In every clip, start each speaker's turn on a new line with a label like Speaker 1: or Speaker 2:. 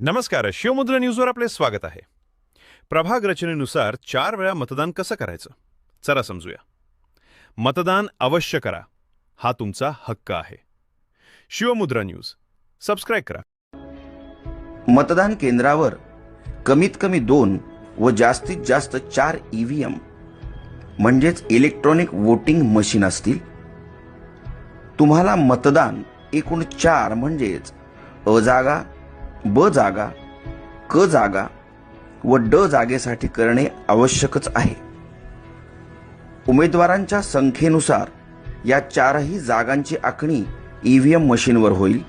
Speaker 1: नमस्कार शिवमुद्रा न्यूजवर आपले स्वागत आहे. प्रभाग रचनेनुसार चार वेळा मतदान कसं करायचं? चला समजूया. मतदान अवश्य करा. हा तुमचा हक्क आहे. शिवमुद्रा न्यूज. सबस्क्राईब करा.
Speaker 2: मतदान केंद्रावर कमीत कमी दोन व जास्तीत जास्त चार ईव्हीएम म्हणजेच इलेक्ट्रॉनिक वोटिंग मशीन असतील? तुम्हाला मतदान एकूण चार म्हणजेच अ जागा ब जागा क जागा व ड जागेसाठी करणे आवश्यकच आहे. उमेदवारांच्या संख्येनुसार या चारही जागांची आखणी ईव्हीएम मशीनवर होईल.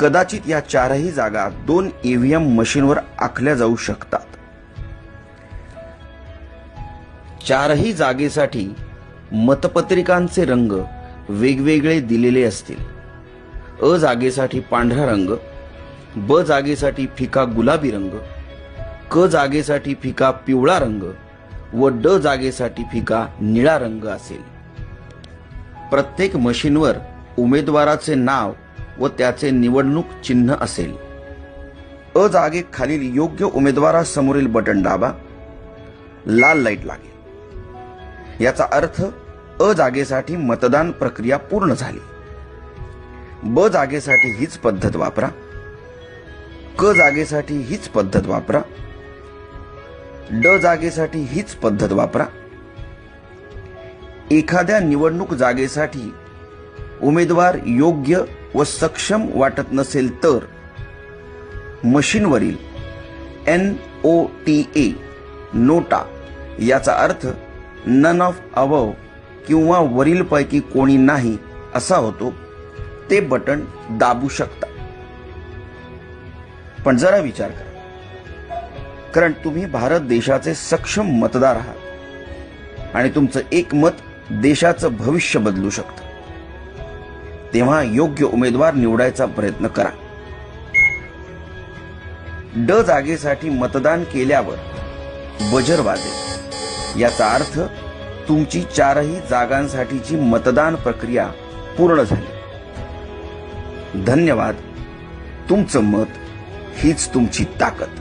Speaker 2: कदाचित या चारही जागा दोन ईव्हीएम मशीनवर आखल्या जाऊ शकतात. चारही जागेसाठी मतपत्रिकांचे रंग वेगवेगळे दिलेले असतील. अ जागेसाठी पांढरा रंग ब जागेसाठी फिका गुलाबी रंग क जागेसाठी फिका पिवळा रंग व ड जागेसाठी फिका निळा रंग असेल. प्रत्येक मशीनवर उमेदवाराचे नाव व त्याचे निवडणूक चिन्ह असेल. अ जागेखालील योग्य उमेदवारासमोरील बटन दाबा लाल लाइट लागेल. याचा अर्थ अ जागेसाठी मतदान प्रक्रिया पूर्ण झाली. ब जागेसाठी हीच पद्धत वापरा. क जागेसाठी हीच पद्धत वापरा. ड जागेसाठी हीच पद्धत वापरा. एखाद्या निवडणूक जागेसाठी उमेदवार योग्य व सक्षम वाटत नसेल तर मशीनवरील एन ओ टी ए नोटा याचा अर्थ नन ऑफ अवव किंवा वरीलपैकी कोणी नाही असा होतो. ते बटन दाबू शकता. पण जरा विचार करा. कारण तुम्ही भारत देशाचे सक्षम मतदार आहात. आणि तुमचं एक मत देशाचं भविष्य बदलू शकतं. तेव्हा योग्य उमेदवार निवडायचा प्रयत्न करा. ड जागेसाठी मतदान केल्यावर बजर वाजेल. याचा अर्थ तुमची चारही जागांसाठीची मतदान प्रक्रिया पूर्ण झाली. धन्यवाद. तुमचं मत हीच तुमची ताकद.